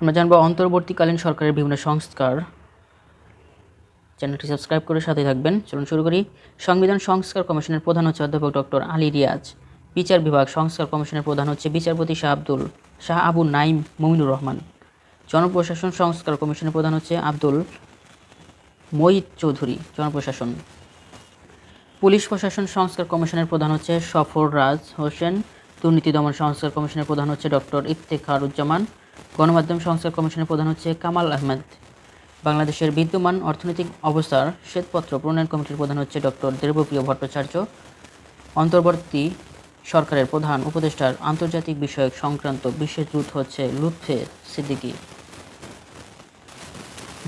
আমরা জানব অন্তর্বর্তীকালীন সরকারের বিভিন্ন সংস্কার। চ্যানেলটি সাবস্ক্রাইব করে সাথে থাকবেন। চলুন শুরু করি। সংবিধান সংস্কার কমিশনের প্রধান হচ্ছে অধ্যাপক ডক্টর আলী রিয়াজ। বিচার বিভাগ সংস্কার কমিশনের প্রধান হচ্ছে বিচারপতি শাহ আব্দুল, শাহ আবু নাইম মমিনুর রহমান। জনপ্রশাসন সংস্কার কমিশনের প্রধান হচ্ছে আব্দুল মঈদ চৌধুরী, জনপ্রশাসন। পুলিশ প্রশাসন সংস্কার কমিশনের প্রধান হচ্ছে সফর রাজ হোসেন। দুর্নীতি দমন সংস্কার কমিশনের প্রধান হচ্ছে ডক্টর ইফতেখারুজ্জামান। গণমাধ্যম সংস্কার কমিশনের প্রধান হচ্ছে কামাল আহমেদ। বাংলাদেশের বিদ্যমান অর্থনৈতিক অবস্থার শ্বেতপত্র প্রণয়ন কমিটির প্রধান হচ্ছে ডক্টর দেবপ্রিয় ভট্টাচার্য। অন্তর্বর্তী সরকারের প্রধান উপদেষ্টার আন্তর্জাতিক বিষয়ক সংক্রান্ত বিশেষ দূত হচ্ছে লুৎফে সিদ্দিকী।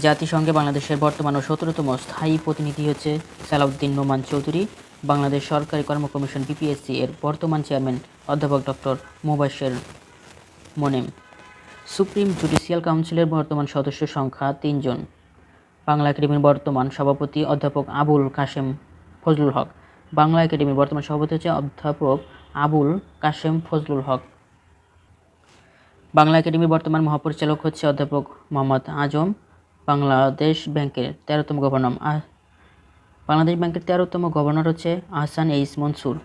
জাতিসংঘে বাংলাদেশের বর্তমান ও সতেরোতম স্থায়ী প্রতিনিধি হচ্ছে সালাউদ্দিন নোমান চৌধুরী। বাংলাদেশ সরকারি কর্ম কমিশন বিপিএসসি এর বর্তমান চেয়ারম্যান অধ্যাপক doctor Mobasher Monem. Supreme judicial কাউন্সিলের বর্তমান সদস্য সংখ্যা তিনজন। বাংলা একাডেমির বর্তমান সভাপতি অধ্যাপক আবুল কাশেম ফজলুল হক। বাংলা একাডেমির বর্তমান সভাপতি হচ্ছে অধ্যাপক আবুল কাশেম ফজলুল হক। বাংলা একাডেমির বর্তমান মহাপরিচালক হচ্ছে অধ্যাপক মোহাম্মদ আজম। বাংলাদেশ ব্যাংকের তেরোতম গভর্নর বাংলাদেশ ব্যাংকের তেরোতম গভর্নর হচ্ছে আহসান এইস মনসুর।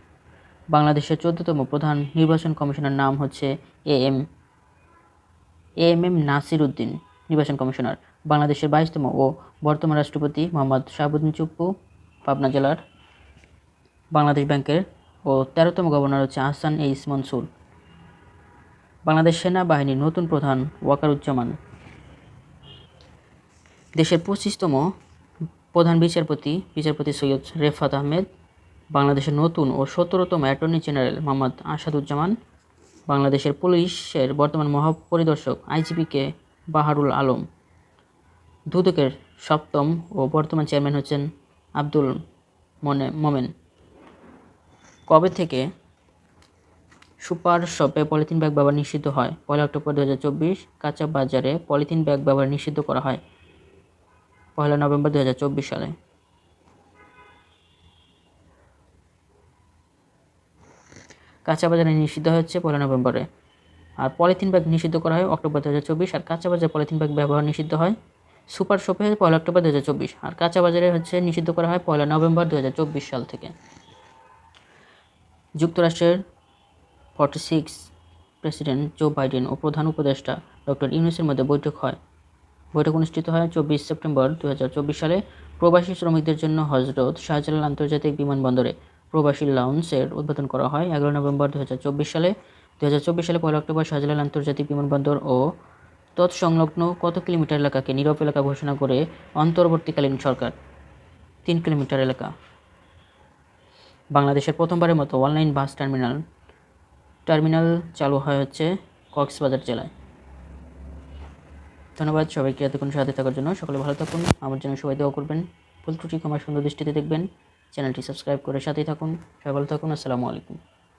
বাংলাদেশের চোদ্দতম প্রধান নির্বাচন কমিশনের নাম হচ্ছে A M A M M Nasir Uddin, নির্বাচন কমিশনার, বাংলাদেশের বাইশতম ও বর্তমান রাষ্ট্রপতি মোহাম্মদ শাহাবুদ্দিন চুপ্পু, পাবনা জেলার বাংলাদেশ ব্যাংকের ও তেরোতম গভর্নর হচ্ছে আহসান এইস মনসুর। বাংলাদেশ সেনাবাহিনীর নতুন প্রধান ওয়াকারুজ্জামান। দেশের পঁচিশতম প্রধান বিচারপতি বিচারপতি সৈয়দ রেফাত আহমেদ, বাংলাদেশের নতুন ও সতেরোতম অ্যাটর্নি জেনারেল মোহাম্মদ আসাদুজ্জামান বাংলাদেশের পুলিশের বর্তমান মহাপরিদর্শক আইজিপিকে বাহারুল আলম। দুদকের সপ্তম ও বর্তমান চেয়ারম্যান হচ্ছেন আব্দুল মনে, মোমেন। কবে থেকে সুপার শপে পলিথিন ব্যাগ ব্যবহার নিষিদ্ধ হয়? পয়লা অক্টোবর দু হাজার চব্বিশ কাঁচা বাজারে পলিথিন ব্যাগ ব্যবহার নিষিদ্ধ করা হয়। পয়লা নভেম্বর দু হাজার চব্বিশ সালে। কাঁচা বাজারে নিষিদ্ধ হচ্ছে পয়লা নভেম্বরে। আর পলিথিন ব্যাগ নিষিদ্ধ করা হয় অক্টোবর দু হাজার চব্বিশ, আর কাঁচা বাজারে পলিথিন ব্যাগ ব্যবহার নিষিদ্ধ হয় সুপার শপে পয়লা অক্টোবর দু হাজার চব্বিশ, আর কাঁচা বাজারে হচ্ছে নিষিদ্ধ করা হয় পয়লা নভেম্বর দু চব্বিশ সাল থেকে। যুক্তরাষ্ট্রের forty six president Joe Biden ও প্রধান উপদেষ্টা ডক্টর ইউনুসের মধ্যে বৈঠক হয়। বৈঠক অনুষ্ঠিত হয় চব্বিশ সেপ্টেম্বর দু হাজার চব্বিশ সালে। প্রবাসী শ্রমিকদের জন্য হজরত শাহজালাল আন্তর্জাতিক বিমানবন্দরে। প্রবাসী লাউন্সের উদ্বোধন করা হয়। এগারো নভেম্বর দু হাজার চব্বিশ সালে। দু হাজার চব্বিশ সালে পয়লা অক্টোবর শাহজালাল আন্তর্জাতিক বিমানবন্দর ও তৎসংলগ্ন কত কিলোমিটার এলাকাকে নীরব এলাকা ঘোষণা করে অন্তর্বর্তীকালীন সরকার? তিন কিলোমিটার এলাকা। বাংলাদেশের প্রথমবারের মতো অনলাইন বাস টার্মিনাল টার্মিনাল চালু হয় হচ্ছে কক্সবাজার জেলায়। ধন্যবাদ সবাইকে এতক্ষণ সাথে থাকার জন্য। সকলে ভালো থাকুন। আমার জন্য সবাই দোয়া করবেন। ভুল ত্রুটি ক্ষমার সুন্দর দৃষ্টিতে দেখবেন। চ্যানেলটি সাবস্ক্রাইব করে সাথেই থাকুন। সবাই ভালো থাকুন। আসসালামু আলাইকুম।